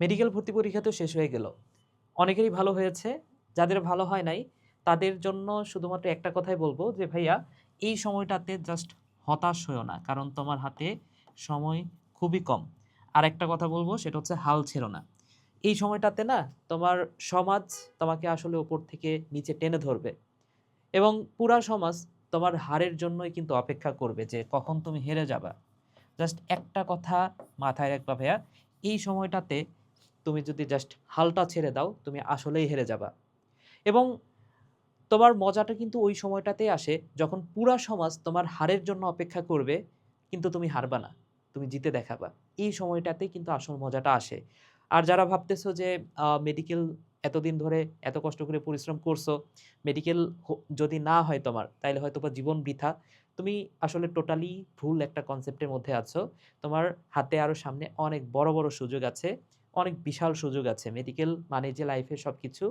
Medical ভর্তি পরীক্ষা তো শেষ হয়ে গেল। অনেকেরই ভালো হয়েছে, যাদের ভালো হয় নাই, তাদের জন্য শুধুমাত্র একটা কথাই বলব যে, ভাইয়া, এই সময়টাতে জাস্ট হতাশ হয়েও না, কারণ তোমার হাতে সময় খুবই কম। আর একটা কথা বলব, সেটা হচ্ছে হাল ছিল না। এই সময়টাতে না, তোমার সমাজ তোমাকে আসলে ওপর থেকে নিচে টেনে ধরবে এবং পুরা সমাজ তোমার হারের জন্যই কিন্তু অপেক্ষা করবে যে, কখন তুমি হেরে যাবা? জাস্ট একটা কথা মাথায় রাখবা ভাইয়া, এই সময়টাতে তুমি যদি জাস্ট হালটা ছেড়ে দাও, তুমি আসলেই হেরে যাবা। এবং তোমার মজাটা কিন্তু ওই সময়টাতেই আসে যখন পুরা সমাজ তোমার হারের জন্য অপেক্ষা করবে, কিন্তু তুমি হারবা না, তুমি জিতে দেখাবা। এই সময়টাতেই কিন্তু আসল মজাটা আসে। আর যারা ভাবতেছো যে মেডিকেল এতদিন ধরে এত কষ্ট করে পরিশ্রম করছ মেডিকেল যদি না হয় তোমার, তাইলে হয়তো বা জীবন বৃথা। তুমি আসলে টোটালি ভুল একটা কনসেপ্টের মধ্যে আছো। তোমার হাতে আরও সামনে অনেক বড় বড় সুযোগ আছে। অনেক বিশাল সুযোগ আছে। মেডিকেল মানে যে লাইফে সব কিছু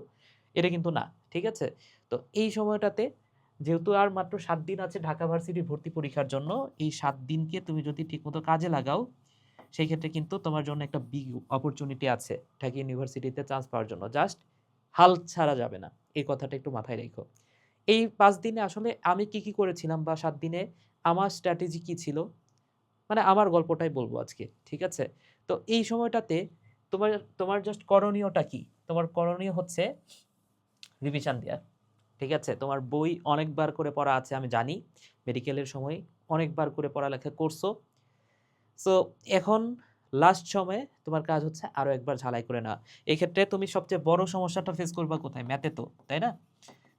এটা কিন্তু না, ঠিক আছে? তো এই সময়টাতে যেহেতু আর মাত্র সাত দিন আছে ঢাকা ভার্সিটি ভর্তি পরীক্ষার জন্য, এই সাত দিনকে তুমি যদি ঠিকমতো কাজে লাগাও সেই ক্ষেত্রে কিন্তু তোমার জন্য একটা বিগ অপরচুনিটি আছে ঢাকা ইউনিভার্সিটিতে চান্স পাওয়ার জন্য। জাস্ট হাল ছাড়া যাবে না। এই কথাটা একটু মাথায় রেখো। এই পাঁচ দিনে আসলে আমি কি কি করেছিলাম বা সাত দিনে আমার স্ট্র্যাটেজি কি ছিল? মানে আমার গল্পটাই বলব আজকে, ঠিক আছে? তো এই সময়টাতে তোমার তোমার জাস্ট করণীয়টা কি? তোমার করণীয় হচ্ছে রিভিশন দেওয়া ঠিক আছে? তোমার বই অনেকবার করে পড়া আছে, আমি জানি। মেডিকেলের সময় অনেকবার করে পড়ালেখা করছ। সো এখন লাস্ট সময়ে তোমার কাজ হচ্ছে আরও একবার ঝালাই করে নেওয়া। এক্ষেত্রে তুমি সবচেয়ে বড় সমস্যাটা ফেস করবা কোথায়? ম্যাথে তো, তাই না?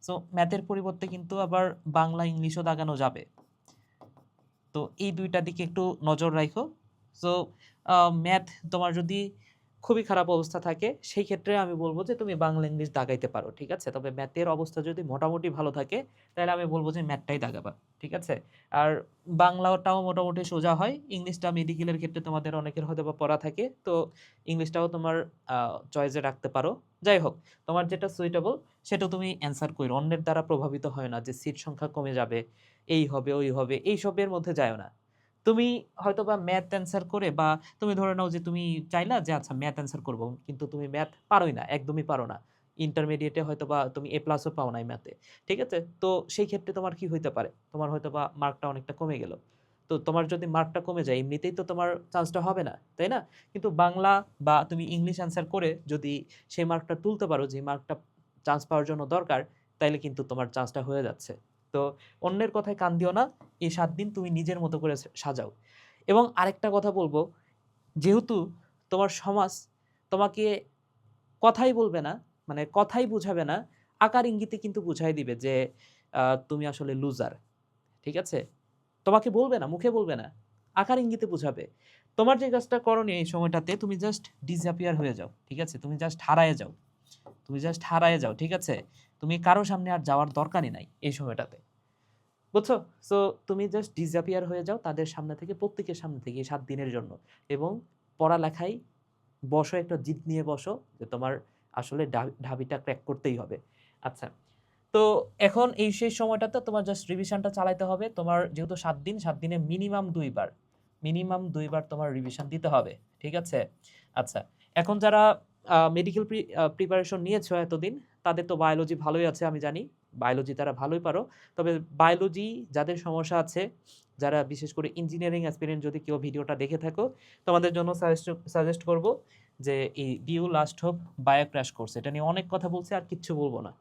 সো ম্যাথের পরিবর্তে কিন্তু আবার বাংলা, ইংলিশও দাগানো যাবে। তো এই দুইটা দিকে একটু নজর রাখো সো ম্যাথ তোমার যদি খুবই খারাপ অবস্থা থাকে, সেই ক্ষেত্রে আমি বলব যে তুমি বাংলা ইংলিশ দাগাইতে পারো, ঠিক আছে? তবে ম্যাথের অবস্থা যদি মোটামুটি ভালো থাকে, তাহলে আমি বলব যে ম্যাথটাই দাগাবা, ঠিক আছে? আর বাংলাটাও মোটামুটি সোজা হয়, ইংলিশটা মেডিকেলের ক্ষেত্রে তোমাদের অনেকের হয়তো বা পড়া থাকে, তো ইংলিশটাও তোমার চয়েসে রাখতে পারো। যাই হোক, তোমার যেটা সুইটেবল সেটা তুমি অ্যান্সার করো অন্যের দ্বারা প্রভাবিত হয় না যে সিট সংখ্যা কমে যাবে, এই হবে, ওই হবে এই সবের মধ্যে যায় না। তুমি হয়তো বা ম্যাথ অ্যান্সার করে বা তুমি ধরে নাও যে তুমি চাইলা যে আচ্ছা ম্যাথ অ্যান্সার করব, কিন্তু তুমি ম্যাথ পারোই না, একদমই পারো না। ইন্টারমিডিয়েটে হয়তো বা তুমি এ প্লাসও পাও নাই ম্যাথে ঠিক আছে? তো সেই ক্ষেত্রে তোমার কি হইতে পারে? তোমার হয়তো বা মার্কটা অনেকটা কমে গেল। তো তোমার যদি মার্কটা কমে যায়, এমনিতেই তো তোমার চান্সটা হবে না, তাই না? কিন্তু বাংলা বা তুমি ইংলিশ অ্যান্সার করে যদি সেই মার্কটা তুলতে পারো, যে মার্কটা চান্স পাওয়ার জন্য দরকার, তাইলে কিন্তু তোমার চান্সটা হয়ে যাচ্ছে। তো অন্যের কথায় কান দিও না, এই সাত দিন তুমি নিজের মতো করে সাজাও। এবং আরেকটা কথা বলব, যেহেতু তোমার সমাজ তোমাকে কথাই বলবে না মানে কথাই বুঝাবে না, আকার ইঙ্গিতে কিন্তু বুঝাই দিবে যে তুমি আসলে লুজার ঠিক আছে? তোমাকে বলবে না, মুখে বলবে না, আকার ইঙ্গিতে বুঝাবে। তোমার যে কাজটা করণীয় এই সময়টাতে তুমি জাস্ট ডিসঅ্যাপিয়ার হয়ে যাও, ঠিক আছে? তুমি জাস্ট হারায় যাও, তুমি জাস্ট হারায় যাও, ঠিক আছে? তুমি কারও সামনে আর যাওয়ার দরকারই নাই এই সময়টাতে। বুঝছ? সো তুমি জাস্ট ডিসঅ্যাপিয়ার হয়ে যাও তাদের সামনে থেকে, প্রত্যেকের সামনে থেকে সাত দিনের জন্য। এবং পড়ালেখায় বসো, একটা জিদ নিয়ে বসো যে তোমার আসলে ঢাবিটা ক্র্যাক করতেই হবে। আচ্ছা তো এখন এই সেই সময়টাতে তোমার জাস্ট রিভিশনটা চালাইতে হবে। তোমার যেহেতু সাত দিন, সাত দিনে মিনিমাম দুইবার মিনিমাম দুইবার তোমার রিভিশন দিতে হবে, ঠিক আছে? আচ্ছা এখন যারা মেডিকেল প্রিপারেশন নিয়েছো এতদিন তাদের তো বায়োলজি ভালোই আছে, আমি জানি। বায়োলজি তারা ভালোই পারো। তবে বায়োলজি যাদের সমস্যা আছে, যারা বিশেষ করে ইঞ্জিনিয়ারিং অ্যাসপিরিয়েন্ট যদি কেউ ভিডিওটা দেখে থাকো, তোমাদের জন্য সাজেস্ট করব যে এই due last hope bio crash course এটা নিয়ে অনেক কথা বলছে, আর কিচ্ছু বলব না।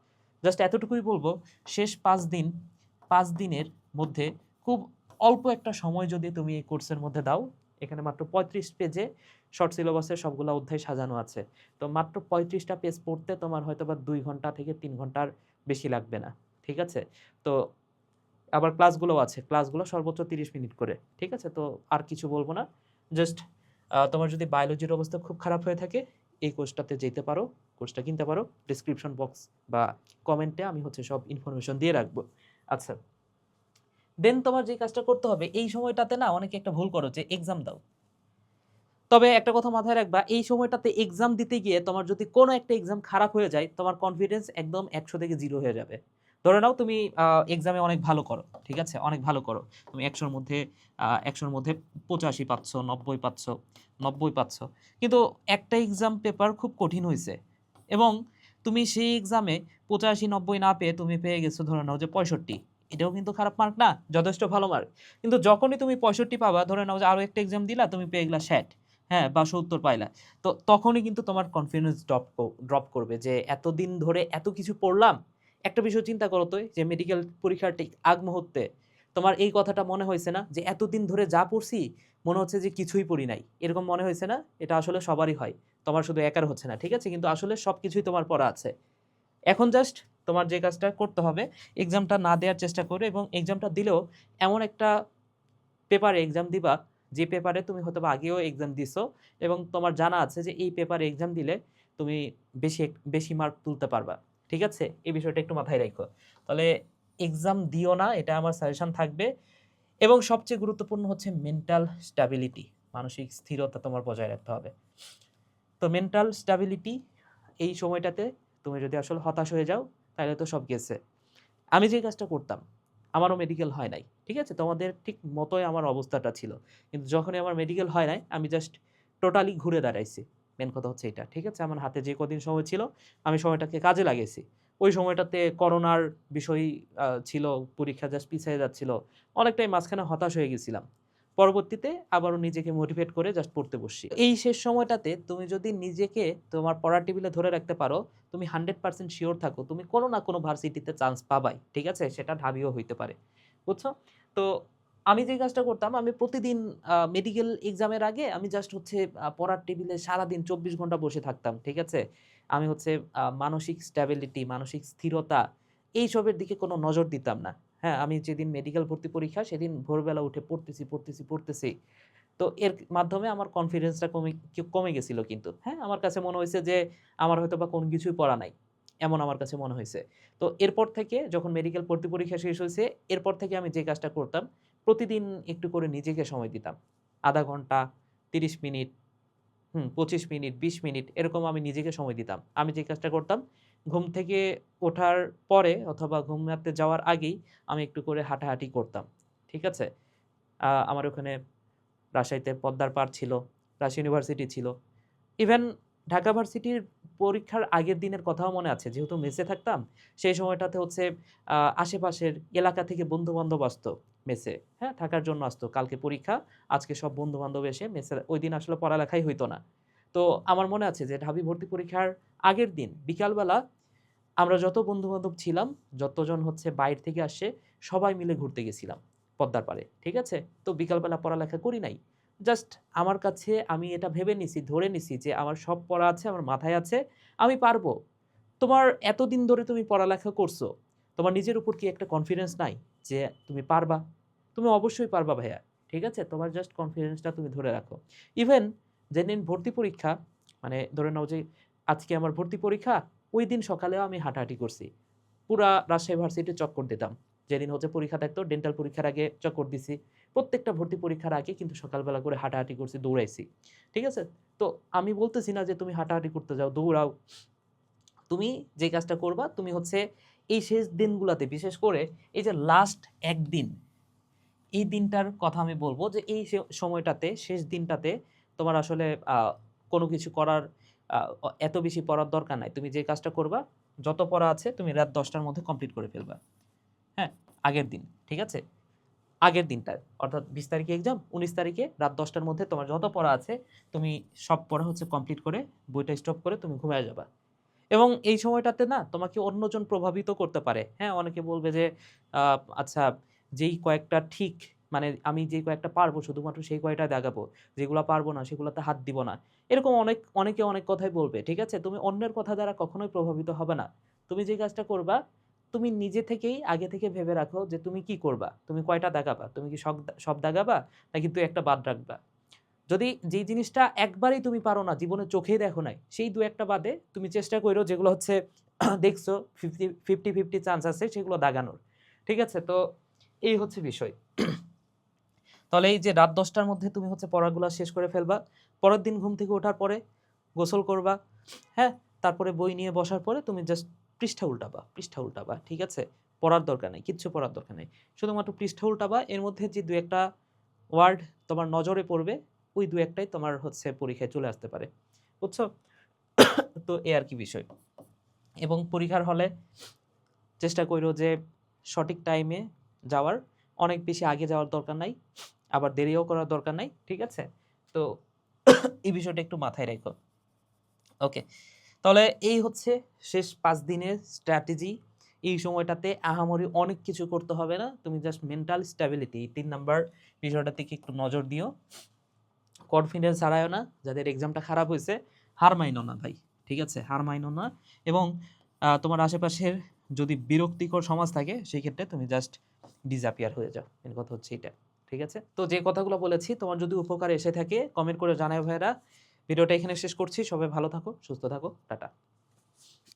জাস্ট এতটুকুই বলব, শেষ পাঁচ দিন, পাঁচ দিনের মধ্যে খুব অল্প একটা সময় যদি তুমি এই কোর্সের মধ্যে দাও এখানে মাত্র পঁয়ত্রিশ পেজে শর্ট সিলেবাসের সবগুলো অধ্যায় সাজানো আছে। তো মাত্র পঁয়ত্রিশটা পেজ পড়তে তোমার হয়তো বা দুই ঘণ্টা থেকে তিন ঘণ্টার বেশি লাগবে না, ঠিক আছে? তো আবার ক্লাসগুলো আছে ক্লাসগুলো সর্বোচ্চ তিরিশ মিনিট করে, ঠিক আছে? তো আর কিছু বলব না জাস্ট তোমার যদি বায়োলজির অবস্থা খুব খারাপ হয়ে থাকে, এই কোর্সটাতে যেতে পারো কোর্সটা কিনতে পারো ডিসক্রিপশন বক্স বা কমেন্টে আমি হচ্ছে সব ইনফরমেশন দিয়ে রাখব। আচ্ছা। দেন তোমার যে কাজটা করতে হবে, এই সময়টাতে না অনেকে একটা ভুল করো যে এক্সাম দাও। তবে একটা কথা মাথায় রাখবা, এই সময়টাতে এক্সাম দিতে গিয়ে তোমার যদি কোনো একটা এক্সাম খারাপ হয়ে যায়, তোমার কনফিডেন্স একদম একশো থেকে জিরো হয়ে যাবে। ধরে নাও তুমি এক্সামে অনেক ভালো করো, ঠিক আছে? অনেক ভালো করো। তুমি একশোর মধ্যে একশোর মধ্যে পঁচাশি পাচ্ছ, নব্বই পাচ্ছ নব্বই পাচ্ছ। কিন্তু একটা এক্সাম পেপার খুব কঠিন হয়েছে এবং তুমি সেই এক্সামে পঁচাশি, নব্বই না পেয়ে তুমি পেয়ে গেছো ধরে নাও যে পঁয়ষট্টি। এটাও কিন্তু খারাপ মার্ক না, যথেষ্ট ভালো মার্ক কিন্তু যখনই তুমি পঁয়ষট্টি পাবা, ধরে নাও যে আরও একটা এক্সাম দিলা, তুমি পেয়ে গেলা ষাট হ্যাঁ বা সত্তর পাইলা। তো তখনই কিন্তু তোমার কনফিডেন্স ড্রপ ড্রপ করবে যে এতদিন ধরে এত কিছু পড়লাম, একটা বিষয় চিন্তা করো তো যে মেডিকেল পরীক্ষার ঠিক আগ মুহূর্তে তোমার এই কথাটা মনে হয়েছে না যে এতদিন ধরে যা পড়ছি, মনে হচ্ছে যে কিছুই পড়ি নাই। এরকম মনে হয়েছে না, এটা আসলে সবারই হয়। তোমার শুধু একার হচ্ছে না, ঠিক আছে? কিন্তু আসলে সব কিছুই তোমার পড়া আছে। এখন জাস্ট তোমার যে কাজটা করতে হবে এক্সামটা না দেওয়ার চেষ্টা করো এবং এক্সামটা দিলেও এমন একটা পেপারে এক্সাম দিবা, যে পেপারে তুমি হয়তো আগেও এক্সাম দিছো এবং তোমার জানা আছে যে এই পেপারে এক্সাম দিলে তুমি বেশি বেশি মার্ক তুলতে পারবা। ঠিক আছে? এই বিষয়টা একটু মাথায় রাখো তাহলে এক্সাম দিও না, এটা আমার সাজেশন থাকবে এবং সবচেয়ে গুরুত্বপূর্ণ হচ্ছে মেন্টাল স্ট্যাবিলিটি মানসিক স্থিরতা তোমার বজায় রাখতে হবে। তো মেন্টাল স্ট্যাবিলিটি এই সময়টাতে তুমি যদি আসলে হতাশ হয়ে যাও তাহলে তো সব গেছে। আমি যে কাজটা করতাম, আমারও মেডিকেল হয় নাই, ঠিক আছে? তোমাদের ঠিক মতোই আমার অবস্থাটা ছিল। কিন্তু যখনই আমার মেডিকেল হয় নাই, আমি জাস্ট টোটালি ঘুরে দাঁড়াইছি। মেন কথা হচ্ছে এটা, ঠিক আছে? আমার হাতে যে কদিন সময় ছিল, আমি সময়টাকে কাজে লাগিয়েছি ওই সময়টাতে করোনার বিষয় ছিল, পরীক্ষা জাস্ট পিছিয়ে যাচ্ছিল। অনেকটাই মাঝখানে হতাশ হয়ে গেছিলাম। পরবর্তীতে আবারও নিজেকে মোটিভেট করে জাস্ট পড়তে বসছি এই শেষ সময়টাতে তুমি যদি নিজেকে তোমার পড়ার টেবিলে ধরে রাখতে পারো, তুমি হান্ড্রেড পার্সেন্ট শিওর থাকো, তুমি কোনো না কোনো ভার্সিটিতে চান্স পাবাই, ঠিক আছে? সেটা ঢাবিও হইতে পারে। বুঝছ? তো আমি যে কাজটা করতাম, আমি প্রতিদিন মেডিকেল এক্সামের আগে আমি জাস্ট হচ্ছে পড়ার টেবিলে সারাদিন চব্বিশ ঘণ্টা বসে থাকতাম, ঠিক আছে? আমি হচ্ছে মানসিক স্ট্যাবিলিটি মানসিক স্থিরতা, এইসবের দিকে কোনো নজর দিতাম না। হ্যাঁ আমি যেদিন মেডিকেল ভর্তি পরীক্ষা, সেদিন ভোরবেলা উঠে পড়তেছি পড়তেছি পড়তেছি। তো এর মাধ্যমে আমার কনফিডেন্সটা কমে কমে গেছিল কিন্তু। হ্যাঁ আমার কাছে মনে হয়েছে যে, আমার হয়তো বা কোনো কিছুই পড়া নাই, এমন আমার কাছে মনে হয়েছে। তো এরপর থেকে যখন মেডিকেল ভর্তি পরীক্ষা শেষ হয়েছে, এরপর থেকে আমি যে কাজটা করতাম, প্রতিদিন একটু করে নিজেকে সময় দিতাম। আধা ঘণ্টা, তিরিশ মিনিট, হুম, পঁচিশ মিনিট, বিশ মিনিট, এরকম আমি নিজেকে সময় দিতাম। আমি যে কাজটা করতাম ঘুম থেকে ওঠার পরে অথবা ঘুমাতে যাওয়ার আগেই আমি একটু করে হাঁটাহাঁটি করতাম, ঠিক আছে? আমার ওখানে রাজশাহীতে পদ্মার পাড় ছিল, রাজশাহী ইউনিভার্সিটি ছিল। ইভেন ঢাকা ভার্সিটির পরীক্ষার আগের দিনের কথাও মনে আছে, যেহেতু মেসে থাকতাম, সেই সময়টাতে হচ্ছে আশেপাশের এলাকা থেকে বন্ধু বান্ধব আসতো মেসে হ্যাঁ? থাকার জন্য আসতো। কালকে পরীক্ষা, আজকে সব বন্ধু বান্ধব এসে মেসে, ওই দিন আসলে পড়ালেখাই হইতো না। তো আমার মনে আছে যে ঢাবি ভর্তি পরীক্ষার আগের দিন, বিকালবেলা আমরা যত বন্ধু বান্ধব ছিলাম, যতজন হচ্ছে বাইরে থেকে আসে, সবাই মিলে ঘুরতে গেছিলাম পদ্মার পারে ঠিক আছে? তো বিকালবেলা পড়ালেখা করি নাই। জাস্ট আমার কাছে আমি এটা ভেবে নিছি, ধরে নিছি যে আমার সব পড়া আছে, আমার মাথায় আছে, আমি পারব। তোমার এতদিন ধরে তুমি পড়ালেখা করছ, তোমার নিজের উপর কি একটা কনফিডেন্স নাই যে তুমি পারবা? তুমি অবশ্যই পারবা ভাইয়া, ঠিক আছে? তোমার জাস্ট কনফিডেন্সটা তুমি ধরে রাখো। ইভেন যেদিন ভর্তি পরীক্ষা মানে ধরে নাও যে আজকে আমার ভর্তি পরীক্ষা, ওই দিন সকালেও আমি হাঁটাহাঁটি করছি। পুরা রাজশাহী ভার্সিটি চক্কর দিতাম। যেদিন হচ্ছে পরীক্ষা থাকতো ডেন্টাল পরীক্ষার আগে চক্কর দিছি। প্রত্যেকটা ভর্তি পরীক্ষার আগে কিন্তু সকালবেলা করে হাঁটাহাঁটি করছি, দৌড়াইছি। ঠিক আছে? তো আমি বলতেছি না যে তুমি হাঁটাহাঁটি করতে যাও, দৌড়াও। তুমি যে কাজটা করবা, তুমি হচ্ছে এই শেষ দিনগুলোতে, বিশেষ করে এই যে লাস্ট একদিন, এই দিনটার কথা আমি বলব যে এই সময়টাতে, শেষ দিনটাতে তোমার আসলে কোনো কিছু করার এত বেশি পড়ার দরকার নাই। তুমি যে কাজটা করবা, যত পড়া আছে, তুমি রাত দশটার মধ্যে কমপ্লিট করে ফেলবা। হ্যাঁ? আগের দিন, ঠিক আছে? আগের দিনটা, অর্থাৎ বিশ তারিখে এক্সাম উনিশ তারিখে রাত দশটার মধ্যে তোমার যত পড়া আছে, তুমি সব পড়া হচ্ছে কমপ্লিট করে, বইটা স্টপ করে তুমি ঘুমিয়ে যাবা। এবং এই সময়টাতে না, তোমাকে অন্যজন প্রভাবিত করতে পারে। হ্যাঁ? অনেকে বলবে যে আচ্ছা যেই কয়েকটা ঠিক মানে আমি যে কয়েকটা পারব, শুধুমাত্র সেই কয়টা দেখাবো, যেগুলো পারব না, সেগুলোতে হাত দিব না। এরকম অনেক, অনেকে অনেক কথাই বলবে, ঠিক আছে? তুমি অন্যের কথা দ্বারা কখনোই প্রভাবিত হবে না। তুমি যে কাজটা করবা, তুমি নিজে থেকেই আগে থেকে ভেবে রাখো যে তুমি কি করবা। তুমি কয়টা দাগাবা তুমি কি সব সব দাগাবা নাকি তুই একটা বাদ রাখবা? যদি যেই জিনিসটা একবারেই তুমি পারো না, জীবনে চোখেই দেখো নাই, সেই দু একটা বাদে তুমি চেষ্টা করো যেগুলো হচ্ছে দেখছ ফিফটি ফিফটি ফিফটি চান্স আছে সেগুলো দাগানোর ঠিক আছে? তো এই হচ্ছে বিষয়। তাহলে এই যে রাত দশটার মধ্যে তুমি হচ্ছে পড়াগুলো শেষ করে ফেলবা, পরের দিন ঘুম থেকে ওঠার পরে গোসল করবা হ্যাঁ? তারপরে বই নিয়ে বসার পরে তুমি জাস্ট পৃষ্ঠা উল্টাবা পৃষ্ঠা উল্টাবা, ঠিক আছে? পড়ার দরকার নেই, কিচ্ছু পড়ার দরকার নেই। শুধুমাত্র পৃষ্ঠা উল্টাবা, এর মধ্যে যে দু একটা ওয়ার্ড তোমার নজরে পড়বে, ওই দু একটাই তোমার হচ্ছে পরীক্ষায় চলে আসতে পারে, বুঝছ? তো এ আর কি বিষয়। এবং পরীক্ষার হলে চেষ্টা করো যে সঠিক টাইমে যাওয়ার, অনেক বেশি আগে যাওয়ার দরকার নাই। আবার দেরিও করার দরকার নাই, ঠিক আছে? তো এই বিষয়টা একটু মাথায় রেখো। ওকে, তাহলে এই হচ্ছে শেষ পাঁচ দিনের স্ট্র্যাটেজি এই সময়টাতে আহামরি অনেক কিছু করতে হবে না, তুমি জাস্ট মেন্টাল স্ট্যাবিলিটি তিন নাম্বার বিষয়টা থেকে একটু নজর দিও। কনফিডেন্স হারায়ও না, যাদের এক্সামটা খারাপ হয়েছে হার মাইনো না ভাই, ঠিক আছে? হার মাইনো না। এবং তোমার আশেপাশের যদি বিরক্তিকর সমাজ থাকে, সেই ক্ষেত্রে তুমি জাস্ট ডিজাপিয়ার হয়ে যাও। মেন কথা হচ্ছে এটা ঠিক আছে? তো যে কথাগুলো বলেছি, তোমার যদি উপকার এসে থাকে কমেন্ট করে জানাই ভাইরা ভিডিওটা এখানে শেষ করছি। সবাই ভালো থাকো, সুস্থ থাকো। টাটা।